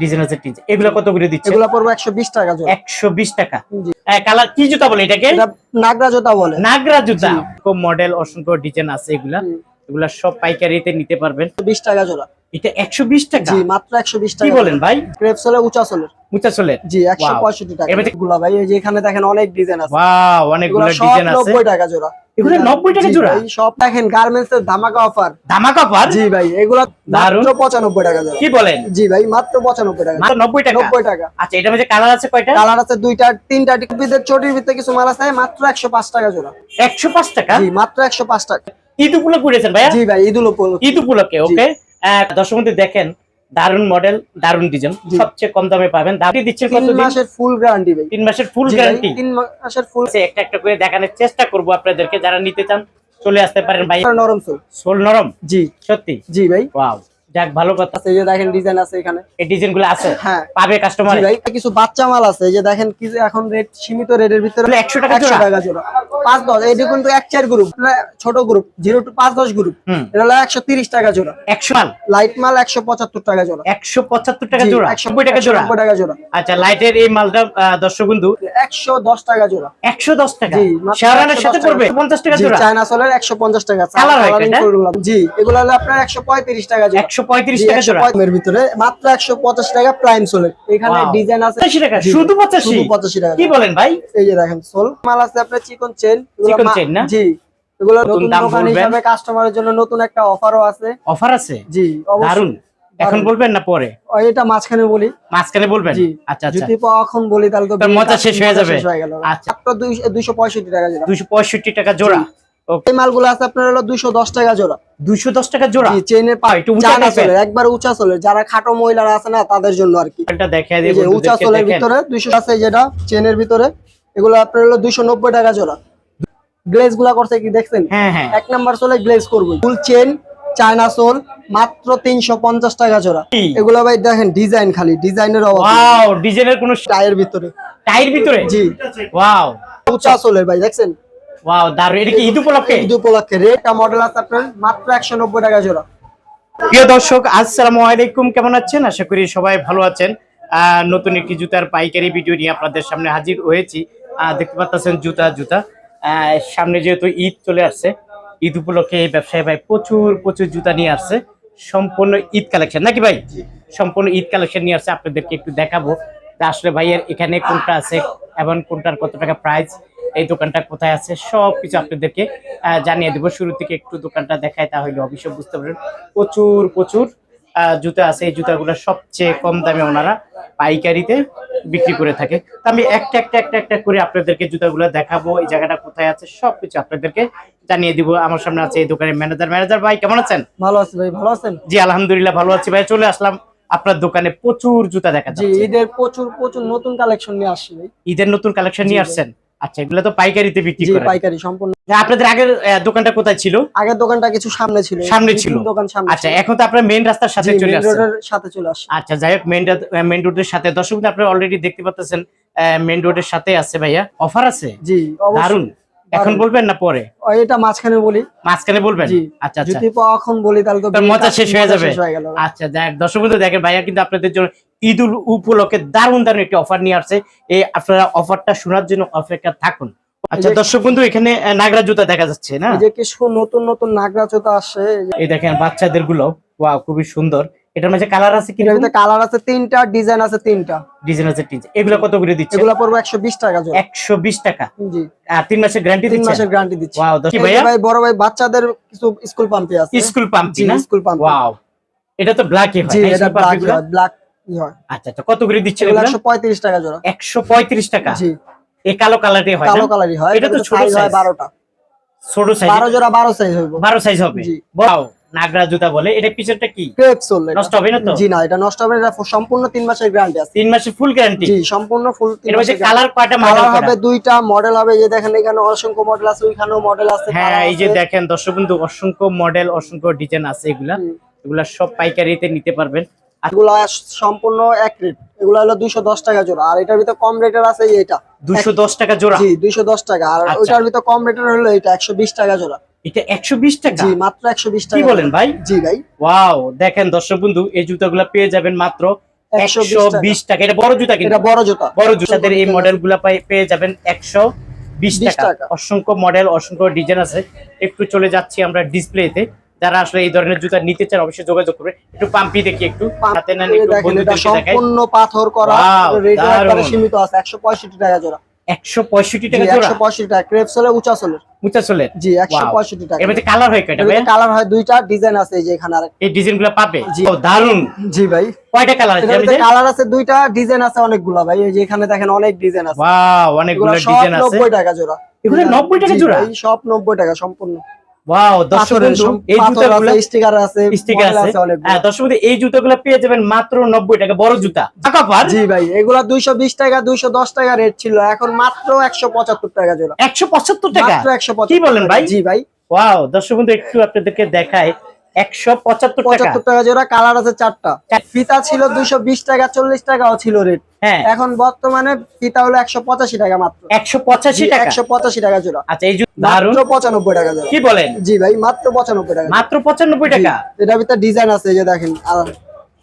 Design আছে tin এগুলো কত করে দিচ্ছে? এগুলো পড়বে একশো বিশ টাকা জোড়া। একশো বিশ টাকা। কালার কি জুতা বলে এটাকে? নাগরা জোতা বলে। নাগরা জুতা। জি। মডেল অসংখ্য ডিজাইন আছে এগুলা। এগুলা সব পাইকারিতে নিতে পারবেন। বিশ টাকা জোড়া। এটা একশো বিশ টাকা? জি মাত্র একশো বিশ কি বলেন ভাই? ক্রেপ সোলে উঁচা সোলের মুচা চলে জি একশো Wow. পঁয়ষট্টি টাকা। এর মধ্যে- ভাই এই যে এখানে দেখেন অনেক ডিজাইন আছে। ওয়াও অনেকগুলো ডিজাইন আছে। নব্বই টাকা জোড়া। এগুলো 90 টাকা জোড়া? ভাই, সব দেখেন গার্মেন্টস এর ধামাকা অফার ধামাকা অফার জি ভাই এগুলো। মাত্র টাকা জোড়া। কি বলেন? জি ভাই মাত্র পঁচানব্বই টাকা। মাত্র নব্বই টাকা? নব্বই টাকা। আচ্ছা মধ্যে কালার আছে কয়টা? কালার আছে দুইটা তিনটা টিপিদের চটির ভিতরে কিছু মাল আছে মাত্র একশো পাঁচ টাকা জোড়া। একশো পাঁচ টাকা? জি মাত্র একশো পাঁচ টাকা। ঈদ উপলক্ষে করেছেন ভাইয়া? জি ভাই ঈদুল উপলক্ষে। ঈদ উপলক্ষে ওকে দর্শক দেখেন দারুণ মডেল দারুণ ডিজাইন সবচেয়ে কম দামে পাবেন। দামটি দিচ্ছেন কত মাসের ফুল গ্যারান্টি ভাই। তিন মাসের ফুল গ্যারান্টি তিন মাসের ফুল একটা একটা করে দেখানোর চেষ্টা করব আপনাদেরকে। যারা নিতে চান চলে আসতে পারেন ভাই। নরম সোল সোল নরম? জি। সত্যি? জি ভাই। ওয়াও যাক ভালো কথা। এই যে দেখেন ডিজাইন আছে এখানে। এই আছে? হ্যাঁ। পাবে কাস্টমার ভাই কিছু বাচ্চা মাল আছে এই যে দেখেন কি এখন রেট সীমিত রেটের ভিতরে 100 টাকা একশো জোড়া? টাকা জোড়া। পাঁচ দশ এই কিন্তু এক চার গ্রুপ ছোট গ্রুপ জিরো টু পাঁচ দশ গ্রুপ এটা হলো একশো তিরিশ টাকা জোড়া। একশো মাল? লাইট মাল একশো পঁচাত্তর টাকা জোড়া। একশো পঁচাত্তর টাকা জোড়া? 100 নব্বই টাকা জোড়া? 190 টাকা জোড়া। আচ্ছা লাইটের এই মালটা দর্শক বন্ধু একশো দশ টাকা জোড়া। একশো দশ টাকা? শেয়ারানের সাথে পড়বে? পঞ্চাশ টাকা জোড়া? চায়না সোলের একশো পঞ্চাশ টাকা। জি এগুলো হলো আপনার একশো পঁয়ত্রিশ টাকা জোড়া। একশো পঁয়ত্রিশ টাকা জোড়া? এর ভিতরে মাত্র একশো পঁচাশ টাকা প্রাইম সোলের এখানে ডিজাইন আছে। টাকা? শুধু পঁচাশি? পঁচাশি টাকা। কি বলেন ভাই? এই যে দেখেন সোল মাল আছে আপনার চিকন চেন না? জি এগুলো নতুন দোকান হিসাবে কাস্টমারের জন্য নতুন একটা অফারও আছে। অফার আছে? জি দারুণ এখন বলবেন না পরে? এটা মাঝখানে বলি। মাঝখানে বলবেন? আচ্ছা আচ্ছা। যদি এখন বলি তাহলে তো মজা শেষ হয়ে যাবে। আচ্ছা। দুইশো পঁয়ষট্টি টাকা জোড়া। দুইশো পঁয়ষট্টি টাকা জোড়া। এই মালগুলো আছে আপনার হলো দুইশো দশ টাকা জোড়া। দুইশো দশ টাকা জোড়া? জি চেনের আহ, একটু উঁচা। সোলের একবার উঁচা সোলের যারা খাটো মহিলারা আছে না তাদের জন্য আর কি। এটা দেখা এই উঁচা বন্ধুদেরকে ভিতরে দুইশো আছে যেটা চেনের ভিতরে। এগুলো আপনার হলো দুইশো নব্বই টাকা জোড়া। গ্লেজগুলা করছে কি দেখছেন? হ্যাঁ হ্যাঁ। এক নাম্বার চলে গ্লেজ করব। ফুল চেন চায়না সোল মাত্র তিনশো পঞ্চাশ টাকা জোড়া। এগুলো ভাই দেখেন ডিজাইন খালি ডিজাইনের অভাব ওয়াও ডিজাইনের কোনো টায়ের ভিতরে। টাইর ভিতরে? জি। ওয়াও। উঁচা সোলের ভাই দেখছেন? ওয়াও দারুণ এটা কি ঈদ উপলক্ষে? ঈদ উপলক্ষে। রেটটা মডেল আছে আপনার মাত্র একশো নব্বই টাকা জোড়া। প্রিয় দর্শক আসসালামু আলাইকুম। কেমন আছেন? আশা করি সবাই ভালো আছেন। আহ, নতুন একটি জুতার পাইকারি ভিডিও নিয়ে আপনাদের সামনে হাজির হয়েছি। আহ, দেখতে পাচ্ছেন জুতা জুতা। আহ, সামনে যেহেতু ঈদ চলে আসছে ঈদ উপলক্ষে এই ব্যবসায়ী ভাই প্রচুর প্রচুর জুতা নিয়ে আসছে। সম্পূর্ণ ঈদ কালেকশন। নাকি ভাই? সম্পূর্ণ ঈদ কালেকশন নিয়ে আসছে আপনাদেরকে একটু দেখাবো। আসলে ভাইয়ের এখানে কোনটা আছে এবং কোনটার কত টাকা প্রাইস এই দোকানটা কোথায় আছে? সব কিছু আপনাদেরকে জানিয়ে দেবো। শুরু থেকে একটু দোকানটা দেখায় তাহলে অবশ্যই বুঝতে পারবেন। প্রচুর প্রচুর আহ, জুতা আছে। এই জুতাগুলো সবচেয়ে কম দামে ওনারা পাইকারিতে বিক্রি করে থাকে। তো আমি একটা একটা একটা একটা করে আপনাদেরকে জুতাগুলো দেখাবো। এই জায়গাটা কোথায় আছে? সব কিছু আপনাদেরকে জানিয়ে দিব। আমার সামনে আছে এই দোকানের ম্যানেজার ম্যানেজার ভাই কেমন আছেন? ভালো আছে ভাই ভালো আছেন? জি আলহামদুলিল্লাহ ভালো আছি ভাই। চলে আসলাম আপনার দোকানে প্রচুর জুতা দেখা জি যাচ্ছে। ঈদের প্রচুর প্রচুর নতুন কালেকশন নিয়ে আসছি ভাই। ঈদের নতুন কালেকশন নিয়ে আসছেন? আচ্ছা এগুলো তো পাইকারিতে বিক্রি জি করেন পাইকারি সম্পূর্ণ। আপনাদের আগের দোকানটা কোথায় ছিল? আগের দোকানটা কিছু সামনে ছিল। সামনে ছিল। দোকান সামনে আচ্ছা এখন তো আপনার মেইন রাস্তার সাথে চলে আসছে রোডের সাথে চলে আসছে। আচ্ছা যাই হোক মেইন মেইন রোডের সাথে দর্শক আপনারা অলরেডি দেখতে পাচ্ছেন মেইন রোডের সাথে আছে ভাইয়া। অফার আছে? জি দারুণ এখন বলবেন না পরে? ও, এটা মাঝখানে বলি। মাঝখানে বলবেন? আচ্ছা আচ্ছা। যদি এখন বলি তাহলে তো মজা শেষ হয়ে যাবে। আচ্ছা হোক, দর্শক বন্ধু দেখেন ভাইয়া কিন্তু আপনাদের জন্য ঈদ উল উপলক্ষে দারুণ দারুণ একটি অফার নিয়ে আসছে। এই আপনারা অফারটা শোনার জন্য অপেক্ষা থাকুন। আচ্ছা দর্শক বন্ধু এখানে নাগরা জুতা দেখা যাচ্ছে না? যে কিছু নতুন নতুন নাগরা চোতা আসছে। এই দেখেন বাচ্চাদেরগুলো ওয়াও খুবই সুন্দর। এটার মাঝে কালার আছে কি এটার কালার আছে তিনটা ডিজাইন আছে তিনটা। ডিজাইন আছে টিন এগুলো কত করে দিচ্ছে? এগুলো পড়বে একশো বিশ টাকা জোড়া। একশো বিশ টাকা? জি। আর তিন মাসের গ্যারান্টি দিচ্ছে? তিন মাসের গ্যারান্টি দিচ্ছি। ওয়াও কি ভাইয়া? ভাই বড় ভাই বাচ্চাদের কিছু স্কুল পাম্পে আছে। স্কুল পাম্প না? স্কুল পাম্প ওয়াও এটা তো ব্ল্যাকই হয় জি এটা ব্ল্যাক? ব্ল্যাক হয় আচ্ছা আচ্ছা কত করে দিচ্ছে এগুলো এগুলো? একশো পঁয়ত্রিশ টাকা জোড়া। একশো পঁয়ত্রিশ টাকা? জি। এই কালো কালারটি হয় কালো কালারই হয় এটা তো ছোট size হয় size। বারোটা। ছোট সাইজ বারো জোড়া বারো সাইজ হইব। বারো সাইজ হবে? জি। ওয়াও নাগরা জুতা বলে এটা পিছনটা কি? ক্রেপ নষ্ট হবে না তো? জি না এটা নষ্ট হবে এটা সম্পূর্ণ মাসের গ্যারান্টি আছে। তিন মাসের ফুল গ্যারান্টি জি সম্পূর্ণ ফুল তিন মাসের কালার কয়টা মডেল হবে দুইটা মডেল হবে যে দেখেন এখানে অসংখ্য মডেল আছে ওইখানেও মডেল আছে হ্যাঁ এই যে দেখেন দর্শক বন্ধু অসংখ্য মডেল অসংখ্য ডিজাইন আছে এগুলা। এগুলা সব পাইকারিতে নিতে পারবেন। এগুলা সম্পূর্ণ এক রেট এগুলো হলো দুইশো দশ টাকা জোড়া। আর এটার ভিতরে কম রেটের আছে এটা দুশো দশ টাকা জোড়া? জি দুইশো দশ টাকা। আর আচ্ছা। ওইটার ভিতরে কম রেটের হলো এটা একশো বিশ টাকা জোড়া। এটা একশো বিশ টাকা? জি মাত্র একশো বিশ কি বলেন ভাই? জি ভাই। ওয়াও দেখেন দর্শক বন্ধু এই জুতাগুলো পেয়ে যাবেন মাত্র 120 টাকা। এটা বড় জুতা কিন্তু। এটা বড় জুতা। বড় জুতাদের এই মডেল পেয়ে যাবেন একশো বিশ 20 টাকা। টাকা। অসংখ্য মডেল অসংখ্য ডিজাইন আছে। একটু চলে যাচ্ছি আমরা ডিসপ্লেতে। যারা আসলে এই ধরনের জুতা নিতে চান অবশ্যই যোগাযোগ করবে একটু পাম্পি দেখি একটু হাতে নেন একটু বন্ধুদেরকে দেখাই। সম্পূর্ণ পাথর করা রেট সীমিত আছে একশো পঁয়ষট্টি টাকা জোড়া। একশো পঁয়ষট্টি জি টাকা জোড়া? টাকা। ক্রেপ সোলের উঁচা সোলের জি টাকা। কালার হয় কয়টা ভাই? কালার হয় দুইটা ডিজাইন আছে এই যে এখানে আর এই ডিজাইন পাবে? ও, দারুণ জি ভাই। কয়টা কালার আছে আমি কালার আছে দুইটা ডিজাইন আছে অনেকগুলা ভাই। এই যে এখানে দেখেন অনেক ডিজাইন আছে। ওয়াও অনেকগুলো ডিজাইন আছে। টাকা জোড়া। এগুলো 90 টাকা জোড়া? সব নব্বই টাকা সম্পূর্ণ। ওয়াও এই পাথর জুতাগুলো স্টিকার আছে স্টিকার আছে। হ্যাঁ এই জুতাগুলো পেয়ে যাবেন মাত্র নব্বই টাকা। বড় জুতা। জি ভাই এগুলা দুইশো বিশ টাকা দুইশো দশ টাকা রেট ছিল। এখন মাত্র একশো পঁচাত্তর টাকা জোড়া। একশো পঁচাত্তর টাকা? মাত্র একশো কি বলেন ভাই? জি ভাই। ওয়াও দর্শক বন্ধু একটু আপনাদেরকে দেখায় একশো পঁচাত্তর টাকা। পঁচাত্তর টাকা জোড়া কালার আছে চারটা। ফিতা ছিল দুইশো বিশ টাকা চল্লিশ টাকাও ছিল রেট। হ্যাঁ। এখন বর্তমানে ফিতা হলো টাকা মাত্র। একশো পঁচাশি টাকা? একশো পঁচাশি টাকা জোড়া। আচ্ছা এই দারুণ টাকা জোড়া। কি বলেন? জি ভাই মাত্র পঁচানব্বই টাকা। মাত্র পঁচানব্বই টাকা? এটার ভিতরে ডিজাইন আছে এই যে দেখেন। আর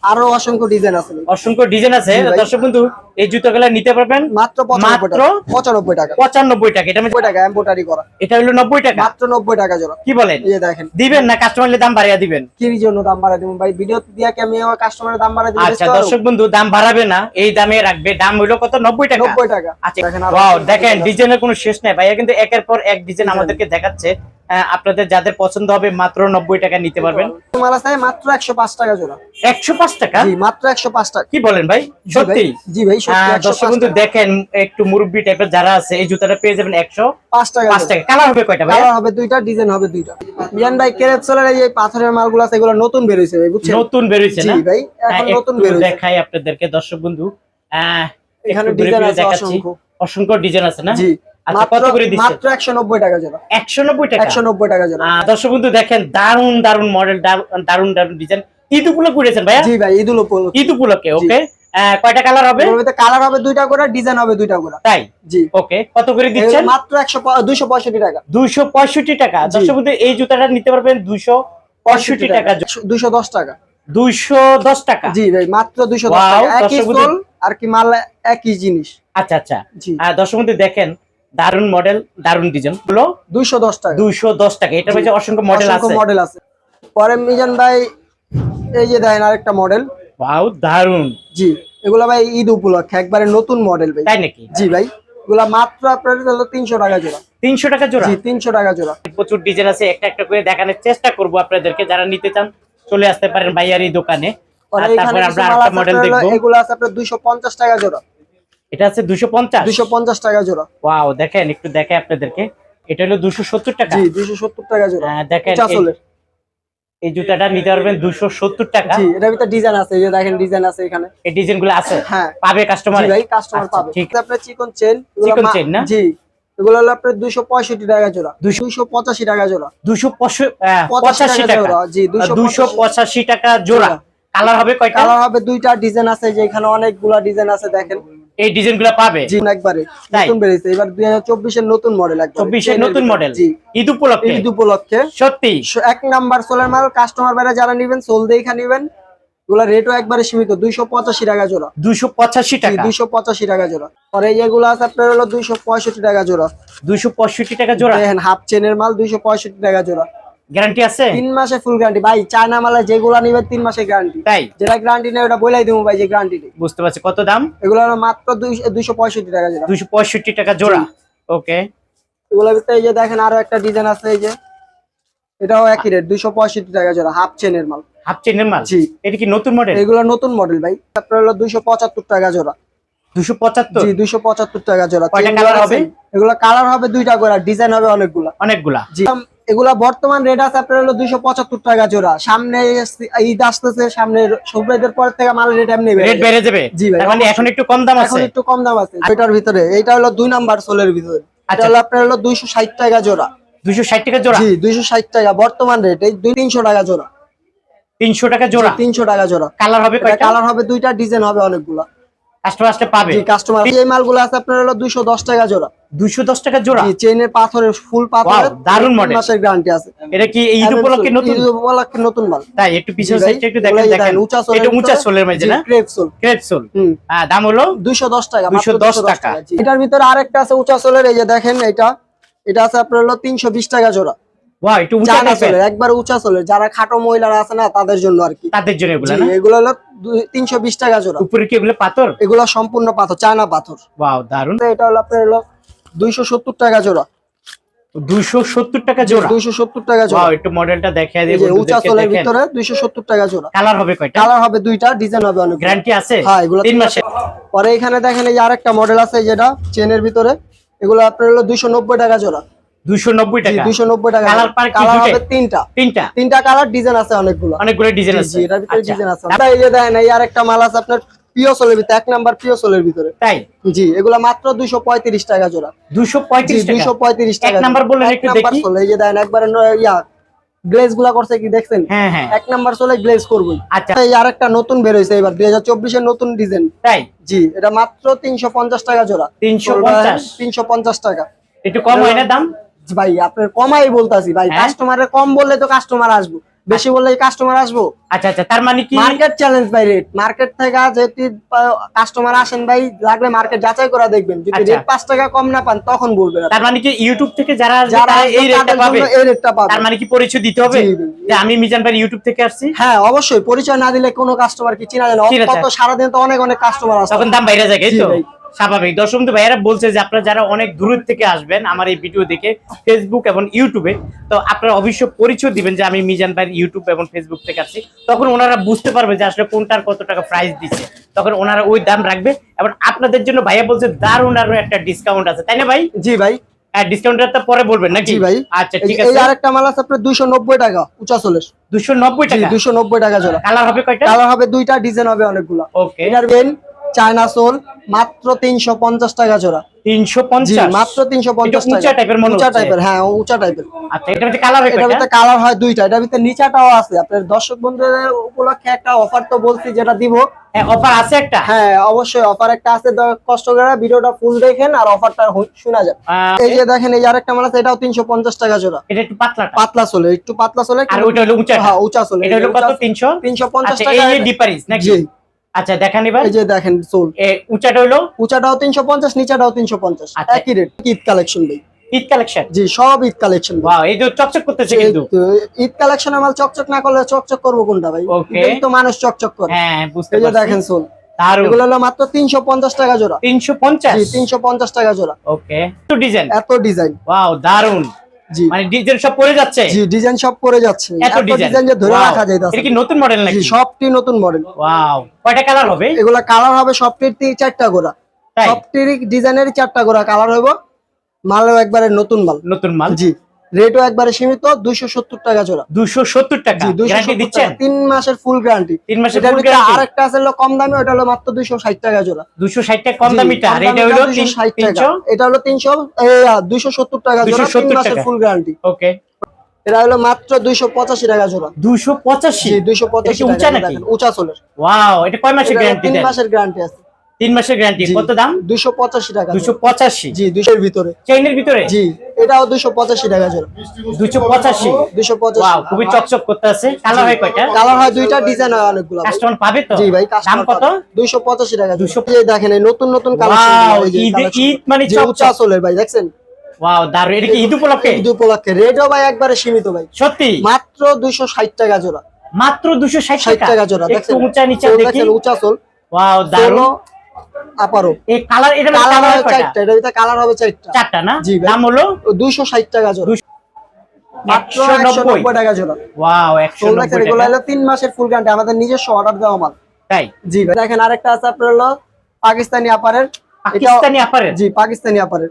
আরও অসংখ্য ডিজাইন আছে। অসংখ্য ডিজাইন আছে। দর্শক বন্ধু এই জুতাগুলো নিতে পারবেন মাত্র পঁচানব্বই মাত্র? টাকা পঁচানব্বই টাকা। পঁচানব্বই টাকা এটা টাকা এম্বোটারি করা। এটা হলো নব্বই টাকা। মাত্র নব্বই টাকা জোড়া। কি বলেন? এই দেখেন। দিবেন না কাস্টমারলে দাম বাড়িয়ে দিবেন? কি জন্য দাম বাড়াই দিব? ভাই ভিডিও দিয়ে কি আমি কাস্টমারের দাম বাড়াই দিব? আচ্ছা দর্শক বন্ধু দাম বাড়াবে না এই দামে রাখবে। দাম হইল কত? নব্বই টাকা। নব্বই টাকা। আচ্ছা দেখেন ওয়াও দেখেন ডিজাইনের কোনো শেষ নাই। ভাইয়া কিন্তু একের পর এক ডিজাইন আমাদেরকে দেখাচ্ছে। আপনাদের যাদের পছন্দ হবে মাত্র নব্বই টাকা নিতে পারবেন। তোমার আছে মাত্র একশো পাঁচ টাকা জোড়া। একশো পাঁচ টাকা? মাত্র একশো পাঁচ টাকা। কি বলেন ভাই সত্যি? জি ভাই দর্শক বন্ধু দেখেন একটু মুরব্বী টাইপের যারা আছে এই জুতাটা পেয়ে যাবেন একশো পাঁচ টাকা পাঁচ টাকা। কালার হবে কয়টা কালার হবে দুইটা ডিজাইন হবে দুইটা। মিয়ান ভাই কেরেপসলের এই পাথরের মালগুলো আছে এগুলো নতুন বের হয়েছে ভাই বুঝছেন? নতুন বেরোইছে জি না? ভাই এখন নতুন বের হয়েছে। দেখাই আপনাদেরকে দর্শক বন্ধু। আহ, এখানে ডিজাইন আছে অসংখ্য। অসংখ্য ডিজাইন আছে না? জি। দর্শক বন্ধু দেখেন দারুণ দারুণ মডেল দারুণ দারুণ ডিজাইন ঈদ উপলক্ষে ভাইয়া? জি ভাই ঈদুল উপলক্ষে। ঈদ উপলক্ষে ওকে কয়টা কালার হবে? কালার হবে দুইটা করে ডিজাইন হবে দুইটা করে তাই? জি। ওকে কত করে দিচ্ছেন? মাত্র একশো দুইশো পঁয়ষট্টি টাকা। দুইশো পঁয়ষট্টি টাকা। জি। দর্শক বন্ধু এই জুতাটা নিতে পারবেন দুইশো পঁয়ষট্টি টাকা। দুইশো দশ টাকা। দুইশো দশ টাকা। জি ভাই মাত্র দুইশো দশ Wow, টাকা। একই সোল আর কি মাল একই জিনিস। আচ্ছা আচ্ছা। আর দর্শক বন্ধু দেখেন দারুণ মডেল দারুণ ডিজাইন হলো দুইশো দশ টাকা। দুইশো দশ টাকা। এটার জি। মধ্যে অসংখ্য মডেল আছে। মডেল আছে। পরে মিজান ভাই এই যে দেখেন আরেকটা মডেল ওয়াও দারুণ জি এগুলা ভাই ঈদ উপলক্ষে একবারে নতুন মডেল ভাই। তাই নাকি? জি ভাই এগুলা মাত্র আপনার হলো তিনশো টাকা জোড়া। তিনশো টাকা জোড়া? জি তিনশো টাকা জোড়া। প্রচুর ডিজাইন আছে একটা একটা করে দেখানোর চেষ্টা করব আপনাদেরকে যারা নিতে চান চলে আসতে পারেন ভাইয়ার এই দোকানে। তারপরে আমরা আরেকটা মডেল দেখব। এগুলো আছে আপনার দুইশো পঞ্চাশ টাকা জোড়া। এটা আছে দুশো পঞ্চাশ? দুইশো পঞ্চাশ টাকা জোড়া। ওয়াও দেখেন একটু দেখে আপনাদেরকে। এটা হলো দুশো সত্তর টাকা। জি দুইশো সত্তর টাকা জোড়া। আহ, দেখেন এই- জুতাটা নিতে পারবেন দুশো সত্তর টাকা। জি এটার ভিতরে ডিজাইন আছে এই যে দেখেন ডিজাইন আছে এখানে। এই ডিজাইনগুলো আছে? হ্যাঁ। পাবে কাস্টমার ভাই কাস্টমার আচ্ছা, পাবে। ঠিক। এটা আপনার চিকন চেন চিকন চেন না? জি এগুলো হলো আপনার দুইশো পঁয়ষট্টি টাকা জোড়া। দুইশো পঁচাশি টাকা জোড়া। দুশো পঁচাশি টাকা জি দুশো পঁচাশি টাকা জোড়া। কালার হবে কয়টা? কালার হবে দুইটা ডিজাইন আছে যে এখানে অনেকগুলা ডিজাইন আছে দেখেন। এই ডিজাইনগুলো পাবে? জি একবারে। নতুন বেরিয়েছে। এবার দুই হাজার চব্বিশের নতুন মডেল একবার। চব্বিশের নতুন মডেল ঈদ উপলক্ষে? ঈদ উপলক্ষে। সত্যি? এক নাম্বার সোলার মাল কাস্টমার বাইরে যারা নিবেন সোল দেখা নিবেন। এগুলা রেটও একবারে সীমিত। দুইশো পঁচাশি টাকা জোড়া। দুশো পঁচাশি টাকা? দুইশো পঁচাশি টাকা জোড়া। আর এই যেগুলো আছে আপনার হলো দুইশো পঁয়ষট্টি টাকা জোড়া। দুশো পঁয়ষট্টি টাকা জোড়া? দেখেন হাফ চেনের মাল দুইশো পঁয়ষট্টি টাকা জোড়া। গ্যারান্টি আছে? তিন মাসে ফুল গ্যারান্টি ভাই চায়না মালে যেগুলা নিবে তিন মাসে গ্যারান্টি তাই? যেটা গ্যারান্টি নেই ওটা বলেই দেবো ভাই যে গ্যারান্টি বুঝতে পারছি। কত দাম? এগুলো মাত্র দুইশো পঁয়ষট্টি টাকা জোড়া। দুশো পঁয়ষট্টি টাকা জোড়া। ওকে। এগুলোর ভিতরে এই যে দেখেন আরও একটা ডিজাইন আছে এই যে। এটাও একই রেট দুইশো পঁয়ষট্টি টাকা জোড়া হাফ চেনের মাল। হাফ চেনের মাল? জি। এটা কি নতুন মডেল এগুলো নতুন মডেল ভাই। আপনার হলো দুইশো পঁচাত্তর টাকা জোড়া। দুশো পঁচাত্তর? জি দুইশো পঁচাত্তর টাকা জোড়া। কয়টা গুলো হবে? এগুলো কালার হবে দুইটা করে ডিজাইন হবে অনেকগুলা। অনেকগুলা। জি। এগুলা বর্তমান রেট আছে আপনার হলো দুইশো পঁচাত্তর টাকা জোড়া। সামনে ঈদ আসতেছে সামনে সবরাইদের পর থেকে মাল রেট এমনি রেট। বেড়ে যাবে? জি ভাই, মানে এখন একটু কম দাম এখন আছে? একটু কম দাম আছে। এটার ভিতরে। এটা হলো দুই নাম্বার সোলের ভিতরে। এটা আচ্ছা। হলো আপনার হলো দুইশো ষাট টাকা জোড়া। দুইশো ষাট টাকা জোড়া? জি দুইশো ষাট টাকা। বর্তমান রেট এই দুই তিনশো টাকা জোড়া। তিনশো টাকা জোড়া? তিনশো টাকা জোড়া। কালার হবে কালার হবে দুইটা ডিজাইন হবে অনেকগুলা। কাস্টমার আসলে পাবে। কাস্টমার এই মালগুলো আছে আপনার হলো দুইশো দশ টাকা জোড়া। দুশো দশ টাকা জোড়া? জি চেইনের পাথরের ফুল পাথরের Wow, দারুণ মাসের গ্যারান্টি আছে। এটা কি ঈদ উপলক্ষে নতুন? ঈদ উপলক্ষে নতুন মাল। তাই একটু পিছন সাইডটা একটু দেখেন দেখেন। দেখেন, উঁচা সোলের এটা উঁচা ভিতরে। সোলের মধ্যে না? ক্রেপ সোল ক্রেপ সোল হ্যাঁ দাম হলো? দুইশো দশ টাকা 210 210 টাকা। এটার ভিতরে আরেকটা আছে উঁচা সোলের এই যে দেখেন এটা। এটা আছে আপনার হলো তিনশো বিশ টাকা জোড়া। ওয়াও একটু উঁচা সোলের একবার উঁচা সোলের। যারা খাটো মহিলারা আছে না তাদের জন্য আর কি। তাদের জন্য এগুলো না? এগুলো হলো তিনশো বিশ টাকা জোড়া। উপরে কি এগুলো পাথর? এগুলো সম্পূর্ণ পাথর চায়না পাথর। ওয়াও দারুণ এটা হলো আপনার হলো দুইশো সত্তর টাকা জোড়া। দুশো সত্তর টাকা জোড়া? দুইশো সত্তর টাকা জোড়া। ওয়াও একটু মডেলটা দেখায় এই উঁচা সোলের ভিতরে দুইশো সত্তর টাকা জোড়া। কালার হবে কয়টা? কালার হবে দুইটা ডিজাইন হবে অনেক গ্যারান্টি আছে? হ্যাঁ এগুলো মাসে পরে এখানে দেখেন এই আরেকটা মডেল আছে যেটা চেনের ভিতরে। এগুলো আপনার হলো দুইশো নব্বই টাকা জোড়া। টাকা। টাকা। পার কালার হবে তিনটা। তিনটা। তিনটা কালার ডিজাইন আছে অনেকগুলো। অনেকগুলো ডিজাইন আছে। এটার ভিতরে আচ্ছা। ডিজাইন আছে। আপনার এই যে দেখেন এই আরেকটা মাল আছে আপনার পিও সোলের ভিতরে এক নাম্বার পিও সোলের ভিতরে। তাই? জি এগুলা মাত্র দুইশো পঁয়ত্রিশ টাকা জোড়া। দুশো জি পঁয়ত্রিশ টাকা পঁয়ত্রিশ এক টাকা নাম্বার বললেন এক একটু নাম্বার দেখি। এই যে দেখেন একবারে ইয়া গ্লেজগুলা করছে কি দেখছেন? হ্যাঁ হ্যাঁ। এক নাম্বার সোলে গ্লেজ করবই। আচ্ছা। এই আরেকটা নতুন বের হয়েছে এবার দুই হাজার চব্বিশের নতুন ডিজাইন তাই? জি এটা মাত্র তিনশো পঞ্চাশ টাকা জোড়া। তিনশো পঞ্চাশ? তিনশো পঞ্চাশ টাকা। একটু কম হয় না দাম? ভাই আপনার কমাই বলতাছি। ভাই হ্যাঁ? কাস্টমারের কম বললে তো কাস্টমার আসব। বেশি বললে কাস্টমার আসব? আচ্ছা আচ্ছা তার মানে কি? মার্কেট চ্যালেঞ্জ ভাই রেট মার্কেট থেকে যেহেতু কাস্টমার আসেন ভাই লাগলে মার্কেট যাচাই করে দেখবেন। যদি আচ্ছা। রেট পাঁচ টাকা কম না পান তখন বলবেন। তার মানে কি ইউটিউব থেকে যারা যারা এই রেটটা পাবে? এই রেটটা পাবে। তার মানে কি পরিচয় দিতে হবে। যে আমি মিজান ভাই ইউটিউব থেকে আসছি। হ্যাঁ অবশ্যই। পরিচয় না দিলে কোনো কাস্টমার কি চিনা যায় না। কত সারাদিন তো অনেক অনেক কাস্টমার আসে তখন দাম বাইরে যায় এই তো। স্বাভাবিক। দর্শক বন্ধু ভাইয়েরা বলছে যে আপনারা যারা অনেক দূর থেকে আসবেন আমার এই ভিডিও দেখে ফেসবুক এবং ইউটিউবে তো আপনারা অবশ্যই পরিচয় দিবেন যে আমি মিজান ভাই ইউটিউব এবং ফেসবুক থেকে আসছি। তখন ওনারা বুঝতে পারবে যে আসলে কোনটার কত টাকা প্রাইস দিচ্ছে। তখন ওনারা ওই দাম রাখবে এবং আপনাদের জন্য ভাইয়া বলছে দারুণ আরও একটা ডিসকাউন্ট আছে। তাই না ভাই? জি ভাই। ডিসকাউন্টটা তো পরে বলবেন নাকি? জি ভাই। আচ্ছা এই- ঠিক এই আছে। আরেকটা মাল আছে আপনার দুইশো নব্বই টাকা উঁচা নব্বই জি টাকা? দুইশো নব্বই টাকা জোড়া। কালার হবে কয়টা? কালার হবে দুইটা ডিজাইন হবে অনেকগুলো। ওকে এটার বেন চায়না সোল মাত্র তিনশো পঞ্চাশ টাকা জোড়া। তিনশো পঞ্চাশ? মাত্র তিনশো পঞ্চাশ উঁচা। টাইপের হ্যাঁ উঁচা টাইপের আচ্ছা এটা কালার হয় এটার ভিতরে কালার হয় দুইটা। এটার ভিতরে নিচাটাও আছে। আপনার দর্শক বন্ধুদের উপলক্ষে একটা অফার তো বলছি যেটা দিব। অফার আছে একটা? হ্যাঁ অবশ্যই অফার একটা আছে। কষ্ট করে ভিডিওটা ফুল দেখেন আর অফারটা শোনা যায় এই যে দেখেন এই আরেকটা মাল আছে এটাও তিনশো পঞ্চাশ টাকা জোড়া। এটা একটু পাতলাটা পাতলা চলে একটু পাতলা চলে আর ওইটা হলো উঁচা হ্যাঁ উঁচা চলে এটা হলো কত? তিনশো? পঞ্চাশ টাকা এই ডিপারিস নাকি জি। আচ্ছা দেখান এবার। এই যে দেখেন এ, উঁচাটা হলো? উঁচাটাও তিনশো পঞ্চাশ নিচাটাও তিনশো পঞ্চাশ। আচ্ছা। একই রেট ঈদ কালেকশন ভাই? ঈদ কালেকশন জি সব ঈদ কালেকশন ওয়াও এই যে চকচক করতেছে কিন্তু। ঈদ কালেকশনের মাল চকচক না করলে চকচক করব কোনটা ভাই. ঈদেই তো মানুষ চকচক করে। হ্যাঁ বুঝতে এই যে পারছি। দেখেন এগুলো হলো মাত্র তিনশো পঞ্চাশ টাকা জোড়া। তিনশো পঞ্চাশ? জি তিনশো পঞ্চাশ টাকা জোড়া। ওকে তো ডিজাইন এত ডিজাইন ওয়াও দারুণ মানে ডিজাইন সব পড়ে যাচ্ছে? জি ডিজাইন সব পরে যাচ্ছে। এত ডিজাইন। ডিজাইন যে ধরে রাখা যায় এটা কি নতুন মডেল নাকি? সবটি নতুন মডেল ওয়াও কয়টা কালার হবে? এগুলা কালার হবে সবটির চারটা সবটির ডিজাইনের চারটা গোড়া। কালার হইব মালও একবারে নতুন মাল। নতুন মাল। জি। রেটও একবারে সীমিত দুইশো সত্তর টাকা জোড়া। দুশো সত্তর টাকা। দুইশো তিন মাসের ফুল গ্যারান্টি তিন মাসের guarantee? আরেকটা আছে হলো কম দামি ওটা হলো মাত্র দুইশো ষাট টাকা জোড়া। দুশো ষাট টাকা কম দামিটা? আর এটা হলো দামিটা 260 টাকা। তিনশো? এটা হলো তিনশো দুইশো সত্তর টাকা জোড়া তিন মাসের ফুল গ্যারান্টি ওকে এটা হলো মাত্র দুইশো পঁচাশি টাকা জোড়া। দুশো পঁচাশি? দুইশো পঁচাশি উঁচা ওয়াও এটা কয় মাসের গ্যারান্টি তিন মাসের গ্যারান্টি আছে। তিন মাসের গ্যারান্টি কত দাম? দুইশো পঁচাশি টাকা। দুশো পঁচাশি। জি দুইশোর ভিতরে। চেইনের ভিতরে? জি এটাও দুইশো পঁচাশি টাকা জোড়া। দুশো পঁচাশি? দুইশো পঁচাশি। খুবই চকচক করতে আছে। কালার হয় কয়টা? কালার হয় দুইটা ডিজাইন হয় অনেকগুলো। কাস্টমার পাবে তো? জি ভাই দাম কত? দুইশো পঁচাশি টাকা 285 দুশো দেখেন এই নতুন নতুন কালেকশন ঈদ- মানে চকচক। চলের ভাই দেখছেন? ওয়াও দারুণ। এটা কি ঈদ উপলক্ষে? ঈদ উপলক্ষে। রেটও ভাই একবারে সীমিত ভাই। সত্যি? মাত্র দুইশো ষাট টাকা জোড়া। মাত্র দুশো ষাট ষাট টাকা? জোড়া দেখছেন? উঁচা নিচে সোল দেখি। দেখেন উঁচা সোল ওয়াও দারুণ। এই কালার এটা কালার হবে চারটা ভিতরে কালার হবে চারটা। চারটা না? দাম হলো? টাকা জোড়া। টাকা জোড়া। ওয়াও এগুলো মাসের ফুল গ্যারান্টি আমাদের নিজস্ব অর্ডার দেওয়া মাল। তাই? জি ভাই। দেখেন আরেকটা আছে আপনার হলো পাকিস্তানি আপারের পাকিস্তানি আপারের জি পাকিস্তানি আপারের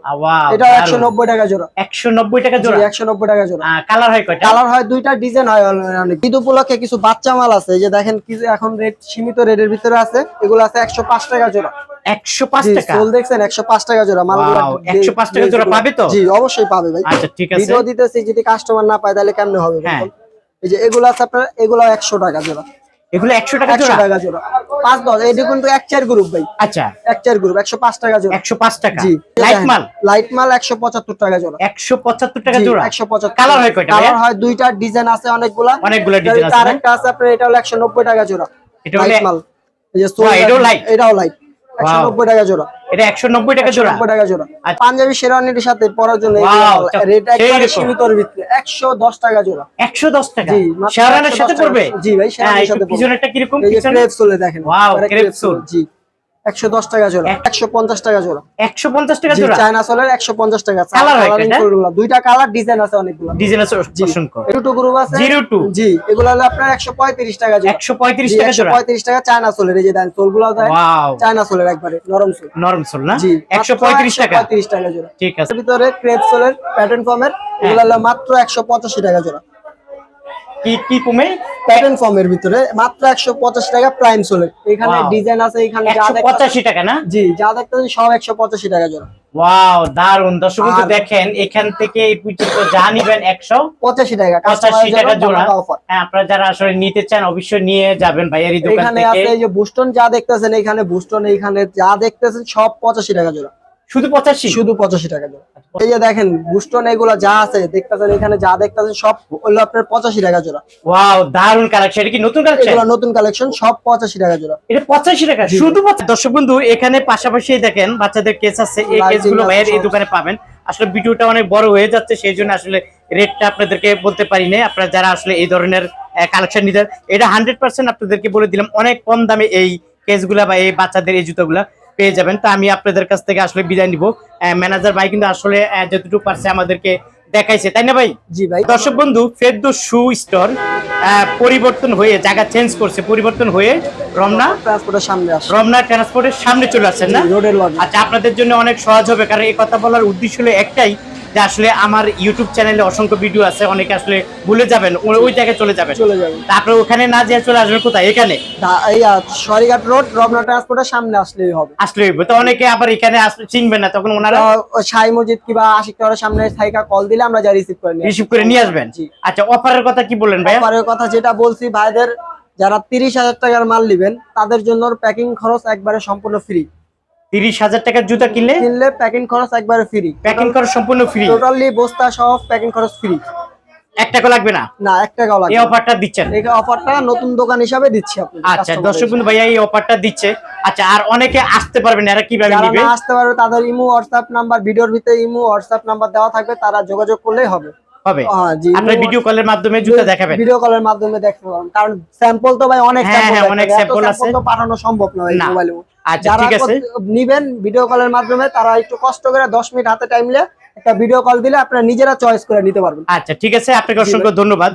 একশো নব্বই টাকা জোড়া। একশো নব্বই টাকা জি জোড়া? একশো নব্বই টাকা জোড়া। কালার হয় কয়টা? কালার হয় দুইটা ডিজাইন হয় অনেক ঈদ উপলক্ষে কিছু বাচ্চা মাল আছে। যে দেখেন কি এখন রেট সীমিত রেটের ভিতরে আছে। এগুলো আছে একশো পাঁচ টাকা জোড়া। একশো পাঁচ জি টাকা? সোল দেখছেন একশো পাঁচ টাকা জোড়া। মালগুলো Wow, 105 টাকা জোড়া পাবে তো? জি অবশ্যই পাবে ভাই। আচ্ছা ঠিক আছে। ভিডিও দিতেছি যদি কাস্টমার না পায় তাহলে কেমনে হবে? হ্যাঁ। এই যে এগুলো আছে আপনার এগুলো একশো টাকা জোড়া। এগুলো একশো টাকা একশো জোড়া টাকা জোড়া। পাঁচ দশ এটা কিন্তু এক চার গ্রুপ ভাই। আচ্ছা। এক চার গ্রুপ একশো পাঁচ টাকা জোড়া। একশো পাঁচ টাকা। জি। লাইট মাল? লাইট মাল একশো পঁচাত্তর টাকা জোড়া। একশো পঁচাত্তর টাকা জোড়া? 175 কালার হয় কয়টা কালার হয় দুইটা ডিজাইন আছে অনেকগুলা। অনেকগুলা ডিজাইন আছে আছে আপনার এটা হলো 190 টাকা জোড়া। এটা লাইট মাল। এটাও light? এটাও লাইট। 190 টাকা জোড়া। এটা একশো নব্বই টাকা জোড়া? 190 টাকা জোড়া। পাঞ্জাবি শেরওয়ানির সাথে পরার জন্য রেট একবারে সীমিতর ভিতরে। 110 টাকা জোড়া। একশো দশ টাকা? জি, শেয়ারানের সাথে পড়বে? জি ভাই, শেয়ারানের হ্যাঁ, সাথে। পিছনেরটা কীরকম পিছনে? দেখেন। Wow crepe sole। 110 টাকা জোড়া 150 টাকা জোড়া। একশো পঞ্চাশ টাকা জোড়া? চায়না সোলের 150 টাকা Colour Colouring কয়টা? ফুলগুলো। দুইটা কালার ডিজাইন আছে অনেকগুলো। ডিজাইন আছে অসংখ্য। জিরো টু গ্রুপ আছে? Zero two. জি এগুলো হলো আপনার 135 টাকা জোড়া। একশো পঁয়ত্রিশ টাকা জোড়া? 135 টাকা চায়না সোলের এই যে দেন চায়না সোলের একবারে নরম সোল। নরম সোল না? জি একশো পঁয়ত্রিশ টাকা। 135 টাকা জোড়া। ঠিক আছে। ভিতরে ক্রেপ সোলের প্যাটার্ন ফর্মের এগুলো হলো মাত্র 185 টাকা জোড়া। কি কি কমে প্যাটার্ন ফর্মের ভিতরে মাত্র 185 টাকা প্রাইম সোলের এখানে. ডিজাইন আছে যা টাকা না? জি যা দেখতেছেন সব 185 টাকা জোড়া। ওয়াও দারুণ দর্শক দেখেন এখান থেকে এই পর্যন্ত যা নিবেন একশো 85 টাকা। জোড়া। হ্যাঁ আপনারা যারা আসলে নিতে চান অবশ্যই নিয়ে যাবেন ভাইয়ের এখানে আছে এই যে বুস্টন যা দেখতেছেন এখানে বুস্টন এখানে যা দেখতেছেন সব 85 টাকা জোড়া। শুধু পঁচাশি? শুধু পঁচাশি টাকা জোড়া এই যে দেখেন বুস্টন এগুলো যা আছে দেখতেছেন এখানে যা দেখতেছেন সব হলো আপনার পঁচাশি টাকা জোড়া। ওয়াও দারুণ কালেকশন এটা কি নতুন কালেকশন এগুলো নতুন কালেকশন সব পঁচাশি টাকা জোড়া। এটা পঁচাশি টাকা শুধু দর্শক বন্ধু এখানে পাশাপাশি দেখেন বাচ্চাদের কেস আছে এই কেসগুলো ভাইয়ের এই দোকানে পাবেন। আসলে ভিডিওটা অনেক বড় হয়ে যাচ্ছে সেই জন্য আসলে রেটটা আপনাদেরকে বলতে পারি না আপনারা যারা আসলে এই ধরনের কালেকশন নিতে এটা হান্ড্রেড পার্সেন্ট আপনাদেরকে বলে দিলাম অনেক কম দামে এই কেসগুলা বা এই বাচ্চাদের এই জুতোগুলা। পেয়ে যাবেন। তো আমি আপনাদের কাছ থেকে আসলে বিদায় নিব। ম্যানেজার ভাই কিন্তু আসলে যতটুকু পারছে আমাদেরকে দেখাইছে। তাই না ভাই? জি ভাই। দর্শক বন্ধু ফেরদো শু স্টোর পরিবর্তন হয়ে জায়গা চেঞ্জ করছে পরিবর্তন হয়ে রমনা ট্রান্সপোর্টের সামনে আসছে। রমনা ট্রান্সপোর্টের সামনে চলে আসছেন না? আচ্ছা আপনাদের জন্য অনেক সহজ হবে কারণ এই কথা বলার উদ্দেশ্য হলো একটাই যে আসলে আমার ইউটিউব চ্যানেলে অসংখ্য ভিডিও আছে অনেকে আসলে ভুলে যাবেন ওই জায়গায় চলে যাবেন। চলে যাবে তারপরে ওখানে না যেয়ে চলে আসবেন কোথায়? এখানে? সরিঘাট রোড রমনা ট্রান্সপোর্টের সামনে আসলেই হবে। আসলে হইবো। তো অনেকে আবার এখানে চিনবেন না তখন ওনারা সাই মসজিদ কিংবা আশিক টাওয়ারের সামনে থাইকা কল দিলে আমরা যা রিসিভ করে রিসিভ করে নিয়ে আসবেন? আচ্ছা অফারের কথা কি বললেন ভাইয়া? অফারের কথা যেটা বলছি ভাইদের যারা তিরিশ হাজার টাকার মাল নেবেন তাদের জন্য প্যাকিং খরচ একবারে সম্পূর্ণ ফ্রি তিরিশ হাজার টাকার জুতা কিনলে কিনলে প্যাকিং খরচ একবারে ফ্রি প্যাকিং করা সম্পূর্ণ ফ্রি টোটালি বস্তা সহ প্যাকিং খরচ ফ্রি এক টাকা লাগবে না? না এক টাকাও এই অফারটা দিচ্ছেন? এই অফারটা নতুন দোকান হিসাবে দিচ্ছি আপনি আচ্ছা দর্শক বন্ধু ভাইয়া এই অফারটা দিচ্ছে। আচ্ছা আর অনেকে আসতে পারবেন এরা কীভাবে যারা আসতে পারবে তাদের ইমো হোয়াটসঅ্যাপ নাম্বার ভিডিওর ভিতরে ইমো হোয়াটসঅ্যাপ নাম্বার দেওয়া থাকবে তারা যোগাযোগ করলেই হবে। হবে? আপনার ভিডিও কলের মাধ্যমে জুতা দেখাবেন? ভিডিও কলের মাধ্যমে দেখতে পারেন কারণ স্যাম্পল তো ভাই অনেক হ্যাঁ, sample হ্যাঁ, অনেক sample আছে। পাঠানো সম্ভব নয় না। মোবাইলে আচ্ছা যারা ঠিক আছে। নিবেন ভিডিও কলের মাধ্যমে তারা একটু কষ্ট করে দশ মিনিট হাতে টাইম নিয়ে একটা ভিডিও কল দিলে আপনারা নিজেরা চয়েস করে নিতে পারবেন। আচ্ছা ঠিক আছে। আপনাকে অসংখ্য ধন্যবাদ।